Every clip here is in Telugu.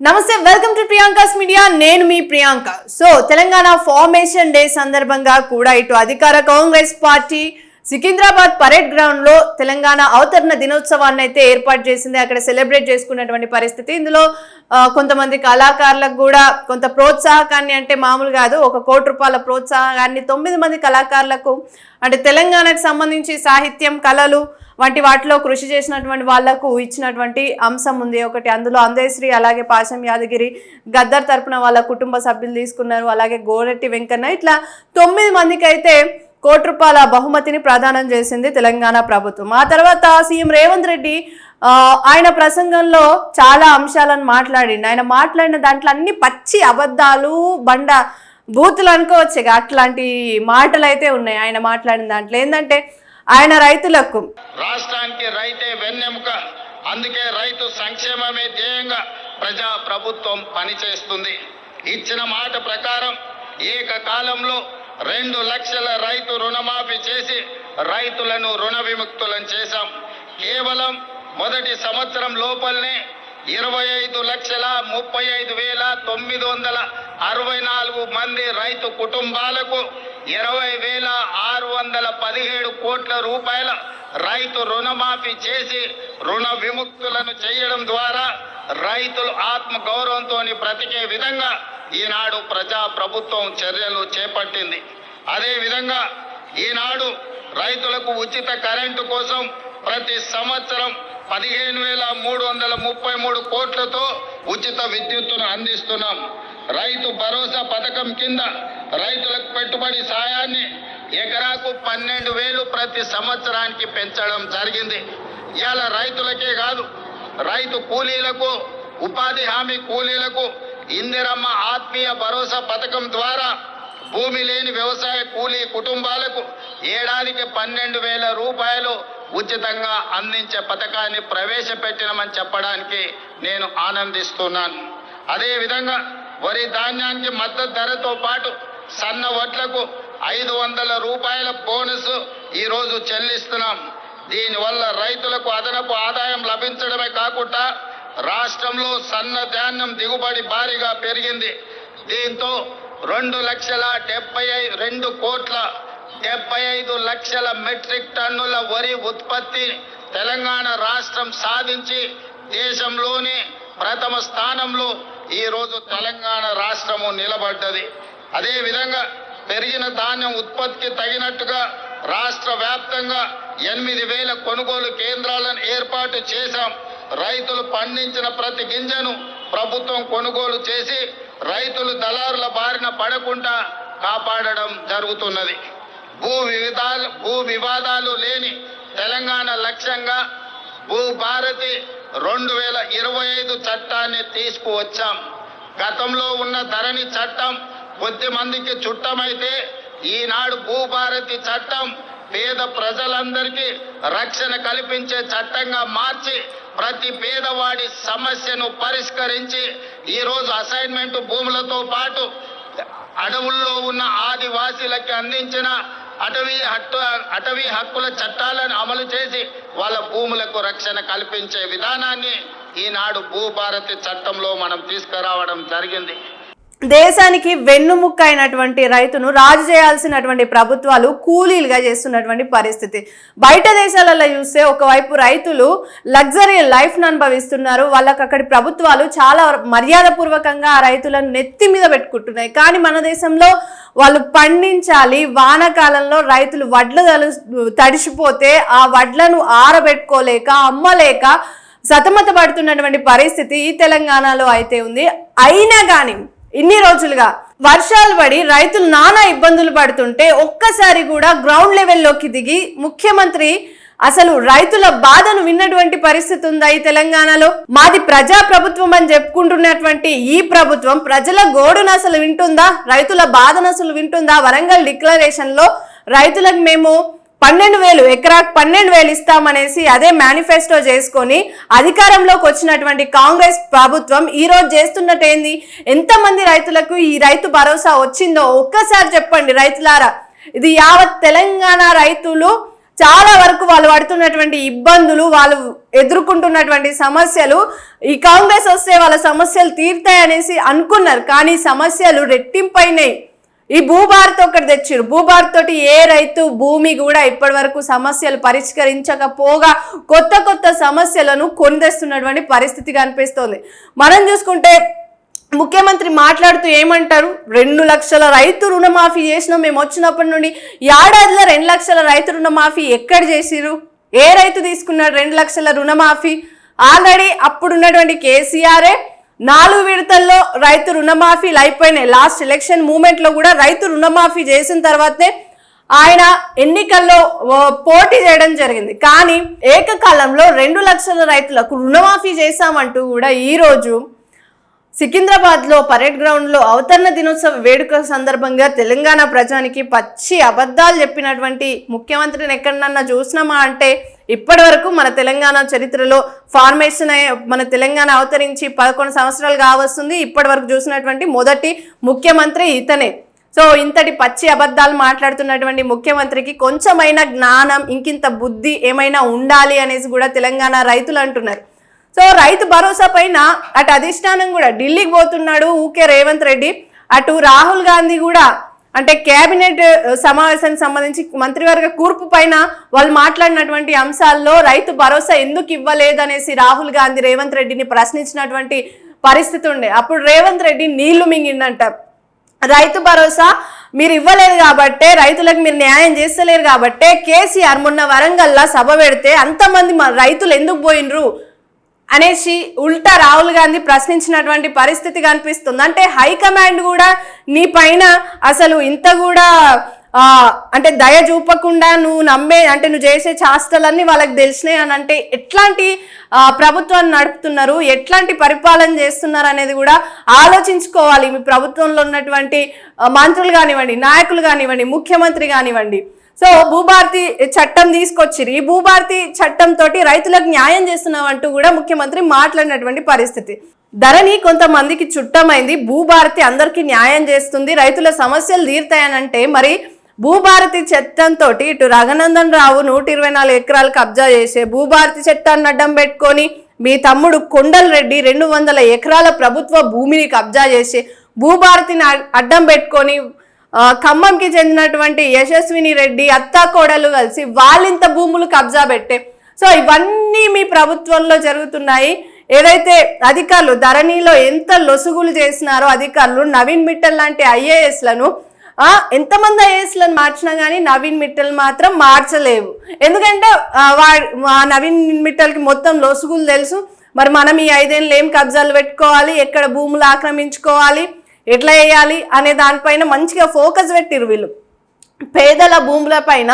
నమస్తే వెల్కమ్ టు ప్రియాంకాస్ మీడియా నేను మీ Priyanka. So Telangana formation day సందర్భంగా కూడా ఇటు అధికార కాంగ్రెస్ పార్టీ సికింద్రాబాద్ పరేడ్ గ్రౌండ్లో తెలంగాణ అవతరణ దినోత్సవాన్ని అయితే ఏర్పాటు చేసింది. అక్కడ సెలబ్రేట్ చేసుకున్నటువంటి పరిస్థితి. ఇందులో కొంతమంది కళాకారులకు కూడా కొంత ప్రోత్సాహకాన్ని అంటే మామూలు కాదు ఒక కోటి రూపాయల ప్రోత్సాహకాన్ని తొమ్మిది మంది కళాకారులకు అంటే తెలంగాణకు సంబంధించి సాహిత్యం కళలు వంటి వాటిలో కృషి చేసినటువంటి వాళ్ళకు ఇచ్చినటువంటి అంశం ఉంది ఒకటి. అందులో అందేశ్రీ అలాగే పాశం యాదగిరి గద్దర్ తరపున వాళ్ళ కుటుంబ సభ్యులు తీసుకున్నారు. అలాగే గోరెట్టి వెంకన్న ఇట్లా తొమ్మిది మందికి అయితే కోటి రూపాయల బహుమతిని ప్రదానం చేసింది తెలంగాణ ప్రభుత్వం. ఆ తర్వాత సీఎం రేవంత్ రెడ్డి ఆయన ప్రసంగంలో చాలా అంశాలను మాట్లాడిండు. ఆయన మాట్లాడిన దాంట్లో అన్ని పచ్చి అబద్ధాలు బండ బూతులు అనుకోవచ్చు. అట్లాంటి మాటలు అయితే ఉన్నాయి ఆయన మాట్లాడిన దాంట్లో. ఏంటంటే ఆయన రైతులకు. రాష్ట్రానికి రైతే వెన్నెముక అందుకే రైతు సంక్షేమమే ధ్యేయంగా ప్రజా ప్రభుత్వం పనిచేస్తుంది. ఇచ్చిన మాట ప్రకారం ఏకకాలంలో రెండు లక్షల రైతు రుణమాఫీ చేసి రైతులను రుణ విముక్తులను చేశాం. కేవలం మొదటి సంవత్సరం లోపలనే ఇరవై ఐదు లక్షల ముప్పై ఐదు వేల తొమ్మిది వందల అరవై నాలుగు మంది రైతు కుటుంబాలకు ఇరవై వేల ఆరు వందల పదిహేడు కోట్ల రూపాయల రైతు రుణమాఫీ చేసి రుణ విముక్తులను చేయడం ద్వారా రైతులు ఆత్మ గౌరవంతో బ్రతికే విధంగా ఈనాడు ప్రజా ప్రభుత్వం చర్యలు చేపట్టింది. అదేవిధంగా ఈనాడు రైతులకు ఉచిత కరెంటు కోసం ప్రతి సంవత్సరం పదిహేను వేల మూడు వందల ముప్పై మూడు కోట్లతో ఉచిత విద్యుత్తును అందిస్తున్నాం. రైతు భరోసా పథకం కింద రైతులకు పెట్టుబడి సాయాన్ని ఎకరాకు పన్నెండు వేలు ప్రతి సంవత్సరానికి పెంచడం జరిగింది. ఇవాళ రైతులకే కాదు రైతు కూలీలకు ఉపాధి హామీ కూలీలకు ఇందిరమ్మ ఆత్మీయ భరోసా పథకం ద్వారా భూమి లేని వ్యవసాయ కూలీ కుటుంబాలకు ఏడాదికి పన్నెండు వేల రూపాయలు ఉచితంగా అందించే పథకాన్ని ప్రవేశపెట్టినమని చెప్పడానికి నేను ఆనందిస్తున్నాను. అదేవిధంగా వరి ధాన్యానికి మద్దతు ధరతో పాటు సన్న వడ్లకు ఐదు వందల రూపాయల బోనస్ ఈరోజు చెల్లిస్తున్నాం. దీనివల్ల రైతులకు అదనపు ఆదాయం లభించడమే కాకుండా రాష్ట్రంలో సన్న ధాన్యం దిగుబడి భారీగా పెరిగింది. దీంతో రెండు లక్షల డెబ్బై రెండు కోట్ల డెబ్బై ఐదు లక్షల మెట్రిక్ టన్నుల వరి ఉత్పత్తి తెలంగాణ రాష్ట్రం సాధించి దేశంలోనే ప్రథమ స్థానంలో ఈరోజు తెలంగాణ రాష్ట్రము నిలబడ్డది. అదేవిధంగా పెరిగిన ధాన్యం ఉత్పత్తికి తగినట్టుగా రాష్ట్ర వ్యాప్తంగా ఎనిమిది వేల కొనుగోలు కేంద్రాలను ఏర్పాటు చేశాం. రైతులు పండించిన ప్రతి గింజను ప్రభుత్వం కొనుగోలు చేసి రైతులు దళారుల బారిన పడకుండా కాపాడడం జరుగుతున్నది. భూ వివిధాలు భూ వివాదాలు లేని తెలంగాణ లక్ష్యంగా భూ భారతి రెండు వేల ఇరవై ఐదు చట్టాన్ని తీసుకువచ్చాం. గతంలో ఉన్న ధరణి చట్టం కొద్ది మందికి చుట్టమైతే ఈనాడు భూభారతి చట్టం పేద ప్రజలందరికీ రక్షణ కల్పించే చట్టంగా మార్చి ప్రతి పేదవాడి సమస్యను పరిష్కరించి ఈరోజు అసైన్మెంట్ భూములతో పాటు అడవుల్లో ఉన్న ఆదివాసీలకి అందించిన అటవీ హక్కు అటవీ హక్కుల చట్టాలను అమలు చేసి వాళ్ళ భూములకు రక్షణ కల్పించే విధానాన్ని ఈనాడు భూభారతి చట్టంలో మనం తీసుకురావడం జరిగింది. దేశానికి వెన్నుముక్క అయినటువంటి రైతును రాజు చేయాల్సినటువంటి ప్రభుత్వాలు కూలీలుగా చేస్తున్నటువంటి పరిస్థితి. బయట దేశాలలో చూస్తే ఒకవైపు రైతులు లగ్జరీ లైఫ్ను అనుభవిస్తున్నారు. వాళ్ళకి అక్కడి ప్రభుత్వాలు చాలా మర్యాదపూర్వకంగా ఆ రైతులను నెత్తి మీద పెట్టుకుంటున్నాయి. కానీ మన దేశంలో వాళ్ళు పండించాలి. వానాకాలంలో రైతులు వడ్లు తడిసిపోతే ఆ వడ్లను ఆరబెట్టుకోలేక అమ్మలేక సతమత పడుతున్నటువంటి పరిస్థితి ఈ తెలంగాణలో అయితే ఉంది. అయినా కానీ ఇన్ని రోజులుగా వర్షాలు పడి రైతులు నానా ఇబ్బందులు పడుతుంటే ఒక్కసారి కూడా గ్రౌండ్ లెవెల్లోకి దిగి ముఖ్యమంత్రి అసలు రైతుల బాధను విన్నటువంటి పరిస్థితి ఉందా ఈ తెలంగాణలో? మాది ప్రజా ప్రభుత్వం అని చెప్పుకుంటున్నటువంటి ఈ ప్రభుత్వం ప్రజల గోడును అసలు వింటుందా? రైతుల బాధను అసలు వింటుందా? వరంగల్ డిక్లరేషన్లో రైతులకు మేము పన్నెండు వేలు ఎకరాకు పన్నెండు వేలు ఇస్తామనేసి అదే మేనిఫెస్టో చేసుకొని అధికారంలోకి వచ్చినటువంటి కాంగ్రెస్ ప్రభుత్వం ఈ రోజు చేస్తున్నట్టు ఏంది ఎంతమంది రైతులకు ఈ రైతు భరోసా వచ్చిందో ఒక్కసారి చెప్పండి రైతులారా. ఇది యావత్ తెలంగాణ రైతులు చాలా వరకు వాళ్ళు పడుతున్నటువంటి ఇబ్బందులు వాళ్ళు ఎదుర్కొంటున్నటువంటి సమస్యలు ఈ కాంగ్రెస్ వస్తే వాళ్ళ సమస్యలు తీరుతాయనేసి అనుకున్నారు. కానీ సమస్యలు రెట్టింపైనాయి. ఈ భూభారత్ ఒకటి తెచ్చారు. భూభారత్ తోటి ఏ రైతు భూమి కూడా ఇప్పటి వరకు సమస్యలు పరిష్కరించకపోగా కొత్త కొత్త సమస్యలను కొనిదేస్తున్నటువంటి పరిస్థితి కనిపిస్తోంది మనం చూసుకుంటే ముఖ్యమంత్రి మాట్లాడుతూ ఏమంటారు? రెండు లక్షల రైతు రుణమాఫీ చేసినాం. మేము వచ్చినప్పటి నుండి ఏడాదిలో రెండు లక్షల రైతు రుణమాఫీ ఎక్కడ చేసిరు ఏ రైతు తీసుకున్నాడు రెండు లక్షల రుణమాఫీ? ఆల్రెడీ అప్పుడున్నటువంటి కేసీఆరే నాలుగు విడతల్లో రైతు రుణమాఫీలు అయిపోయినాయి. లాస్ట్ ఎలక్షన్ మూమెంట్లో కూడా రైతు రుణమాఫీ చేసిన తర్వాతే ఆయన ఎన్నికల్లో పోటీ చేయడం జరిగింది. కానీ ఏకకాలంలో రెండు లక్షల రైతులకు రుణమాఫీ చేశామంటూ కూడా ఈరోజు సికింద్రాబాద్లో పరేడ్ గ్రౌండ్లో అవతరణ దినోత్సవ వేడుక సందర్భంగా తెలంగాణ ప్రజానికి పచ్చి అబద్ధాలు చెప్పినటువంటి ముఖ్యమంత్రిని ఎక్కడన్నా చూసినామా అంటే ఇప్పటి వరకు మన తెలంగాణ చరిత్రలో ఫార్మేషన్ అయ్యే మన తెలంగాణ అవతరించి పదకొండు సంవత్సరాలు కావస్తుంది. ఇప్పటి వరకు చూసినటువంటి మొదటి ముఖ్యమంత్రి ఇతనే. సో ఇంతటి పచ్చి అబద్ధాలు మాట్లాడుతున్నటువంటి ముఖ్యమంత్రికి కొంచెమైనా జ్ఞానం ఇంకింత బుద్ధి ఏమైనా ఉండాలి అనేసి కూడా తెలంగాణ రైతులు అంటున్నారు. సో రైతు భరోసా పైన అటు అధిష్టానం కూడా ఢిల్లీకి పోతున్నాడు ఊకే రేవంత్ రెడ్డి. అటు రాహుల్ గాంధీ కూడా అంటే కేబినెట్ సమావేశానికి సంబంధించి మంత్రివర్గ కూర్పు పైన వాళ్ళు మాట్లాడినటువంటి అంశాల్లో రైతు భరోసా ఎందుకు ఇవ్వలేదనేసి రాహుల్ గాంధీ రేవంత్ రెడ్డిని ప్రశ్నించినటువంటి పరిస్థితి ఉండే. అప్పుడు రేవంత్ రెడ్డి నీళ్ళు మింగిండంట. రైతు భరోసా మీరు ఇవ్వలేదు కాబట్టే రైతులకు మీరు న్యాయం చేస్తలేరు కాబట్టే కేసీఆర్ మొన్న వరంగల్లా సభ పెడితే అంతమంది మా రైతులు ఎందుకు పోయినరు అనేసి ఉల్టా రాహుల్ గాంధీ ప్రశ్నించినటువంటి పరిస్థితి కనిపిస్తుంది. అంటే హైకమాండ్ కూడా నీ పైన అసలు ఇంత కూడా అంటే దయ చూపకుండా నువ్వు నమ్మే అంటే నువ్వు చేసే చేష్టలన్నీ వాళ్ళకి తెలిసినాయి అని అంటే ఎట్లాంటి ప్రభుత్వాన్ని నడుపుతున్నారు ఎట్లాంటి పరిపాలన చేస్తున్నారు అనేది కూడా ఆలోచించుకోవాలి. మీ ప్రభుత్వంలో ఉన్నటువంటి మంత్రులు కానివ్వండి నాయకులు కానివ్వండి ముఖ్యమంత్రి కానివ్వండి. సో భూభారతి చట్టం తీసుకొచ్చిరు. ఈ భూభారతి చట్టంతో రైతులకు న్యాయం చేస్తున్నాం అంటూ కూడా ముఖ్యమంత్రి మాట్లాడినటువంటి పరిస్థితి. ధరని కొంతమందికి చుట్టమైంది. భూభారతి అందరికీ న్యాయం చేస్తుంది. రైతుల సమస్యలు తీరుతాయనంటే మరి భూభారతి చట్టంతో ఇటు రఘనందన్ రావు నూట ఇరవై నాలుగు ఎకరాలు కబ్జా చేసే భూభారతి చట్టాన్ని అడ్డం పెట్టుకొని మీ తమ్ముడు కొండల్ రెడ్డి రెండు వందల ఎకరాల ప్రభుత్వ భూమిని కబ్జా చేసి భూభారతిని అడ్డం పెట్టుకొని ఖమ్మంకి చెందినటువంటి యశస్విని రెడ్డి అత్తా కోడలు కలిసి వాళ్ళింత భూములు కబ్జా పెట్టే. సో ఇవన్నీ మీ ప్రభుత్వంలో జరుగుతున్నాయి. ఏదైతే అధికారులు ధరణిలో ఎంత లొసుగులు చేసినారో అధికారులు నవీన్ మిట్టల్ లాంటి ఐఏఎస్లను ఎంతమంది ఐఏఎస్లను మార్చినా కానీ నవీన్ మిట్టల్ మాత్రం మార్చలేవు. ఎందుకంటే వా- నవీన్ మిట్టల్కి మొత్తం లొసుగులు తెలుసు. మరి మనం ఈ ఐదేళ్ళు ఏం కబ్జాలు పెట్టుకోవాలి? ఎక్కడ భూములు ఆక్రమించుకోవాలి? ఎట్లా వేయాలి అనే దానిపైన మంచిగా ఫోకస్ పెట్టిరు వీళ్ళు. పేదల భూముల పైన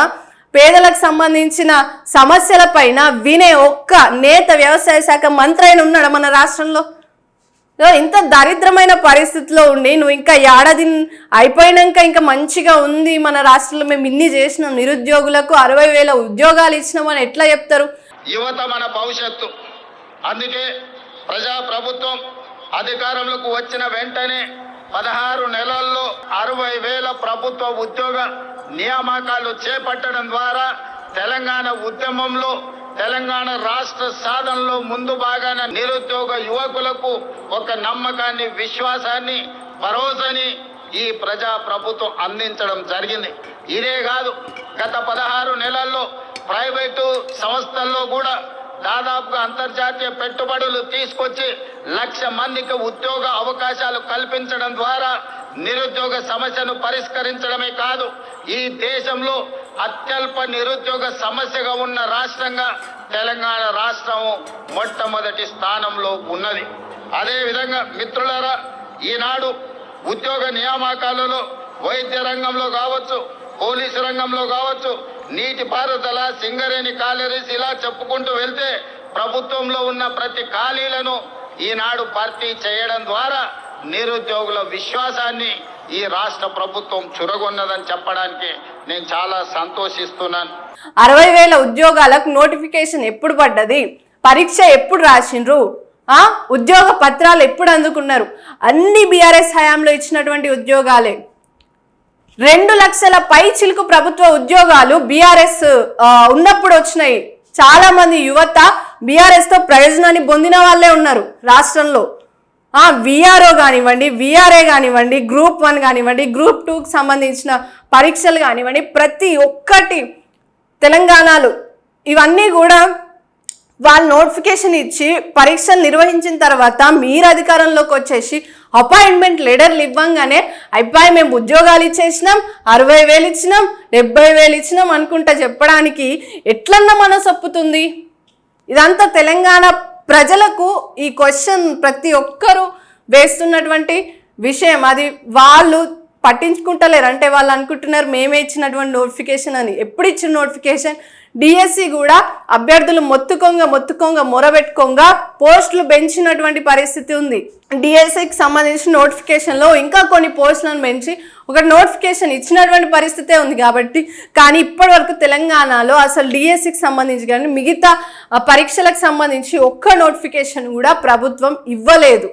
పేదలకు సంబంధించిన సమస్యల పైన వినే ఒక్క నేత వ్యవసాయ శాఖ మంత్రి అయిన ఉన్నాడు మన రాష్ట్రంలో? ఇంత దరిద్రమైన పరిస్థితిలో ఉండి నువ్వు ఇంకా ఏడాది అయిపోయినాక ఇంకా మంచిగా ఉంది మన రాష్ట్రంలో. మేము ఇన్ని చేసినాం నిరుద్యోగులకు అరవై వేల ఉద్యోగాలు ఇచ్చినామని ఎట్లా చెప్తారు? యువత మన భవిష్యత్తు. అందుకే ప్రజా ప్రభుత్వం అధికారంలోకి వచ్చిన వెంటనే పదహారు నెలల్లో అరవై వేల ప్రభుత్వ ఉద్యోగ నియామకాలు చేపట్టడం ద్వారా తెలంగాణ ఉద్యమంలో తెలంగాణ రాష్ట్ర సాధనలో ముందు భాగాన నిరుద్యోగ యువకులకు ఒక నమ్మకాన్ని విశ్వాసాన్ని భరోసాని ఈ ప్రజా ప్రభుత్వం అందించడం జరిగింది. ఇదే కాదు గత పదహారు నెలల్లో ప్రైవేటు సంస్థల్లో కూడా దాదాపుగా అంతర్జాతీయ పెట్టుబడులు తీసుకొచ్చి లక్ష మందికి ఉద్యోగ అవకాశాలు కల్పించడం ద్వారా నిరుద్యోగ సమస్యను పరిష్కరించడమే కాదు ఈ దేశంలో అత్యల్ప నిరుద్యోగ సమస్యగా ఉన్న రాష్ట్రంగా తెలంగాణ రాష్ట్రం మొట్టమొదటి స్థానంలో ఉన్నది. అదేవిధంగా మిత్రులరా ఈనాడు ఉద్యోగ నియామకాలలో వైద్య రంగంలో కావచ్చు పోలీసు రంగంలో కావచ్చు నీటిపారుదల సింగరేణి కాలరీస్ ఇలా చెప్పుకుంటూ వెళ్తే ప్రభుత్వంలో ఉన్న ప్రతి ఖాళీలను ఈనాడు భర్తీ చేయడం ద్వారా నిరుద్యోగుల విశ్వాసాన్ని ఈ రాష్ట్ర ప్రభుత్వం చురగొన్నదని చెప్పడానికి నేను చాలా సంతోషిస్తున్నాను. అరవై వేల ఉద్యోగాలకు నోటిఫికేషన్ ఎప్పుడు పడ్డది? పరీక్ష ఎప్పుడు రాసిండ్రు? ఆ? ఉద్యోగ పత్రాలు ఎప్పుడు అందుకున్నారు? అన్ని బీఆర్ఎస్ హయాంలో ఇచ్చినటువంటి ఉద్యోగాలే. రెండు లక్షల పై చిలుకు ప్రభుత్వ ఉద్యోగాలు బీఆర్ఎస్ ఉన్నప్పుడు వచ్చినాయి. చాలా మంది యువత బీఆర్ఎస్తో ప్రయోజనాన్ని పొందిన వాళ్ళే ఉన్నారు రాష్ట్రంలో. ఆ విఆర్ఓ కానివ్వండి విఆర్ఏ కానివ్వండి గ్రూప్ వన్ కానివ్వండి గ్రూప్ టూకి సంబంధించిన పరీక్షలు కానివ్వండి ప్రతి ఒక్కటి తెలంగాణలో. ఇవన్నీ కూడా వాళ్ళు నోటిఫికేషన్ ఇచ్చి పరీక్షలు నిర్వహించిన తర్వాత మీరు అధికారంలోకి వచ్చేసి అపాయింట్మెంట్ లెటర్లు ఇవ్వంగానే అబ్బాయి మేము ఉద్యోగాలు ఇచ్చేసినాం అరవై వేలు ఇచ్చినాం డెబ్బై వేలు ఇచ్చినాం అనుకుంటా చెప్పడానికి ఎట్లన్నా మనసు ఒప్పుతుంది? ఇదంతా తెలంగాణ ప్రజలకు ఈ క్వశ్చన్ ప్రతి ఒక్కరూ వేస్తున్నటువంటి విషయం. అది వాళ్ళు పట్టించుకుంటలేరు. అంటే వాళ్ళు అనుకుంటున్నారు మేమే ఇచ్చినటువంటి నోటిఫికేషన్ అని. ఎప్పుడు ఇచ్చిన నోటిఫికేషన్? డిఎస్సి కూడా అభ్యర్థులు మొత్తుకొంగ మొత్తుకొంగ మొరబెట్టుకొంగ పోస్టులు పెంచినటువంటి పరిస్థితి ఉంది. డిఎస్సికి సంబంధించిన నోటిఫికేషన్లో ఇంకా కొన్ని పోస్టులను పెంచి ఒక నోటిఫికేషన్ ఇచ్చినటువంటి పరిస్థితే ఉంది కాబట్టి. కానీ ఇప్పటివరకు తెలంగాణలో అసలు డిఎస్సికి సంబంధించి కానీ మిగతా పరీక్షలకు సంబంధించి ఒక్క నోటిఫికేషన్ కూడా ప్రభుత్వం ఇవ్వలేదు.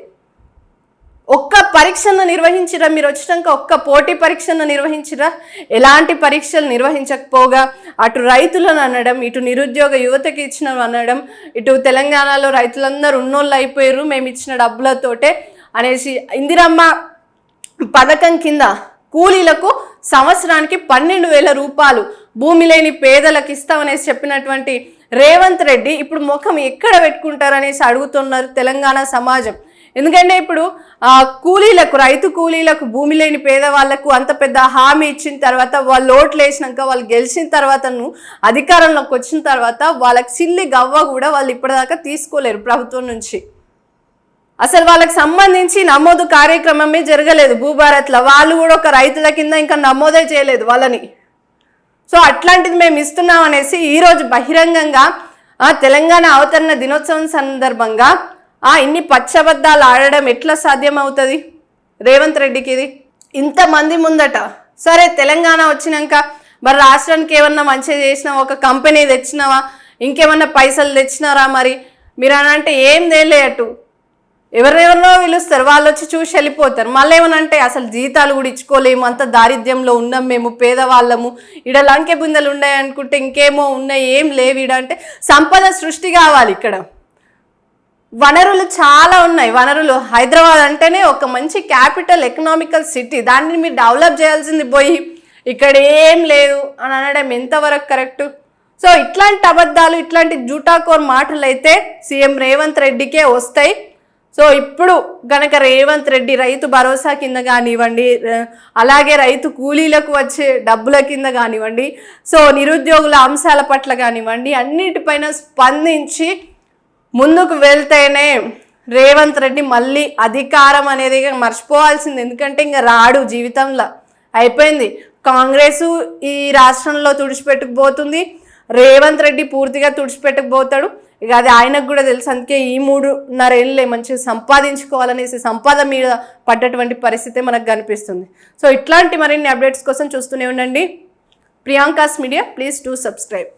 ఒక్క పరీక్షను నిర్వహించిరా మీరు వచ్చినాక ఒక్క పోటీ పరీక్షను నిర్వహించరా? ఎలాంటి పరీక్షలు నిర్వహించకపోగా అటు రైతులను అనడం ఇటు నిరుద్యోగ యువతకి ఇచ్చిన అనడం ఇటు తెలంగాణలో రైతులందరూ ఉన్నోళ్ళు అయిపోయారు మేము ఇచ్చిన డబ్బులతోటే అనేసి ఇందిరమ్మ పథకం కింద కూలీలకు సంవత్సరానికి పన్నెండు వేల రూపాయలు భూమి లేని పేదలకు ఇస్తామనేసి చెప్పినటువంటి రేవంత్ రెడ్డి ఇప్పుడు ముఖం ఎక్కడ పెట్టుకుంటారనేసి అడుగుతున్నారు తెలంగాణ సమాజం. ఎందుకంటే ఇప్పుడు కూలీలకు రైతు కూలీలకు భూమి లేని పేదవాళ్ళకు అంత పెద్ద హామీ ఇచ్చిన తర్వాత వాళ్ళు ఓట్లు వేసినాక వాళ్ళు గెలిచిన తర్వాతను అధికారంలోకి వచ్చిన తర్వాత వాళ్ళకి సిల్లి గవ్వ కూడా వాళ్ళు ఇప్పటిదాకా తీసుకోలేరు ప్రభుత్వం నుంచి. అసలు వాళ్ళకి సంబంధించి నమోదు కార్యక్రమమే జరగలేదు భూభారత్లో. వాళ్ళు కూడా ఒక రైతుల కింద ఇంకా నమోదే చేయలేదు వాళ్ళని. సో అట్లాంటిది మేము ఇస్తున్నాం అనేసి ఈరోజు బహిరంగంగా ఆ, తెలంగాణ అవతరణ దినోత్సవం సందర్భంగా ఆ ఇన్ని పచ్చబద్దాలు ఆడడం ఎట్లా సాధ్యమవుతుంది? రేవంత్ రెడ్డికి ఇది. ఇంతమంది ముందట సరే తెలంగాణ వచ్చినాక మరి రాష్ట్రానికి ఏమన్నా మంచిగా చేసినావా? ఒక కంపెనీ తెచ్చినావా? ఇంకేమన్నా పైసలు తెచ్చినారా మరి? మీరు అని అంటే ఏం తేలేయట్టు అటు ఎవరెవరినో పిలుస్తారు వాళ్ళు వచ్చి చూసి వెళ్ళిపోతారు. మళ్ళీ ఏమనంటే అసలు జీతాలు కూడా ఇచ్చుకోలేము అంత దారిద్ర్యంలో ఉన్నాం మేము పేదవాళ్ళము ఇడ లంకె బిందెలు ఉన్నాయి అనుకుంటే ఇంకేమో ఉన్నాయి ఏం లేవు ఇడ అంటే సంపద సృష్టి కావాలి ఇక్కడ. వనరులు చాలా ఉన్నాయి. వనరులు హైదరాబాద్ అంటేనే ఒక మంచి క్యాపిటల్ ఎకనామికల్ సిటీ. దాన్ని మీరు డెవలప్ చేయాల్సింది పోయి ఇక్కడ ఏం లేదు అని అనడం ఎంతవరకు కరెక్ట్? సో ఇట్లాంటి అబద్ధాలు ఇట్లాంటి జూటాకోర్ మాటలు అయితే సీఎం రేవంత్ రెడ్డికే వస్తాయి. సో ఇప్పుడు గనక రేవంత్ రెడ్డి రైతు భరోసా కింద కానివ్వండి అలాగే రైతు కూలీలకు వచ్చే డబ్బుల కింద కానివ్వండి సో నిరుద్యోగుల అంశాల పట్ల కానివ్వండి అన్నిటిపైన స్పందించి ముందుకు వెళ్తేనే రేవంత్ రెడ్డి మళ్ళీ అధికారం అనేది మర్చిపోవాల్సింది. ఎందుకంటే ఇంకా రాడు జీవితంలో అయిపోయింది. కాంగ్రెస్ ఈ రాష్ట్రంలో తుడిచిపెట్టుకుపోతుంది. రేవంత్ రెడ్డి పూర్తిగా తుడిచిపెట్టుకుపోతాడు. ఇక అది ఆయనకు కూడా తెలుసు. అందుకే ఈ మూడున్నరేళ్ళే మంచిగా సంపాదించుకోవాలనేసి సంపాదన మీద పడ్డటువంటి పరిస్థితే మనకు కనిపిస్తుంది. సో ఇట్లాంటి మరిన్ని అప్డేట్స్ కోసం చూస్తూనే ఉండండి. Priyanka's media please to subscribe.